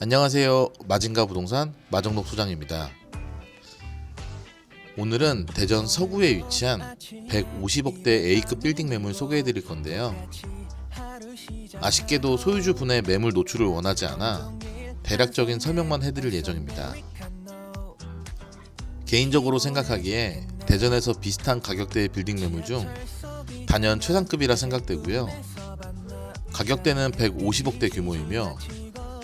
안녕하세요. 마진가 부동산 마정록 소장입니다. 오늘은 대전 서구에 위치한 150억대 A급 빌딩 매물 소개해 드릴 건데요. 아쉽게도 소유주 분의 매물 노출을 원하지 않아 대략적인 설명만 해드릴 예정입니다. 개인적으로 생각하기에 대전에서 비슷한 가격대의 빌딩 매물 중 단연 최상급이라 생각되고요. 가격대는 150억대 규모이며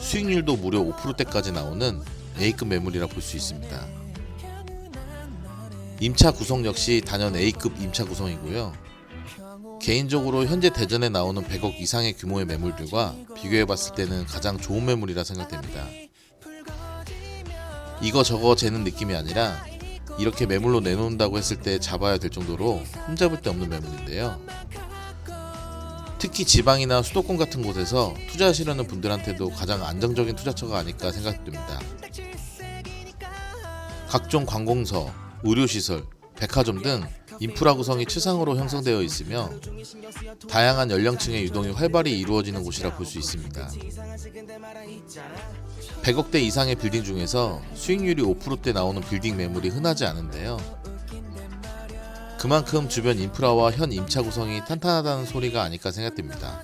수익률도 무려 5%대까지 나오는 A급 매물이라 볼 수 있습니다. 임차 구성 역시 단연 A급 임차 구성이고요. 개인적으로 현재 대전에 나오는 100억 이상의 규모의 매물들과 비교해 봤을 때는 가장 좋은 매물이라 생각됩니다. 이거 저거 재는 느낌이 아니라 이렇게 매물로 내놓는다고 했을 때 잡아야 될 정도로 흠잡을 데 없는 매물인데요. 특히 지방이나 수도권 같은 곳에서 투자하시려는 분들한테도 가장 안정적인 투자처가 아닐까 생각됩니다. 각종 관공서, 의료시설, 백화점 등 인프라 구성이 최상으로 형성되어 있으며 다양한 연령층의 유동이 활발히 이루어지는 곳이라 볼 수 있습니다. 100억대 이상의 빌딩 중에서 수익률이 5%대 나오는 빌딩 매물이 흔하지 않은데요. 그만큼 주변 인프라와 현 임차 구성이 탄탄하다는 소리가 아닐까 생각됩니다.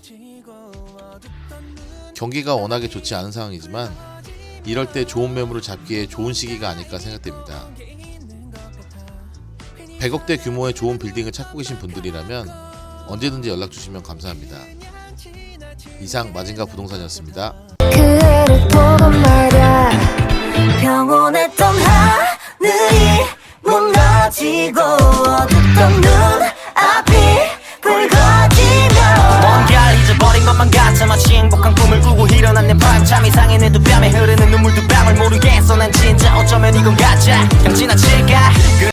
경기가 워낙에 좋지 않은 상황이지만 이럴 때 좋은 매물을 잡기에 좋은 시기가 아닐까 생각됩니다. 100억대 규모의 좋은 빌딩을 찾고 계신 분들이라면 언제든지 연락 주시면 감사합니다. 이상 마진가 부동산이었습니다. 진짜 어쩌면 이건 가짜. 그냥 지나칠까? 그래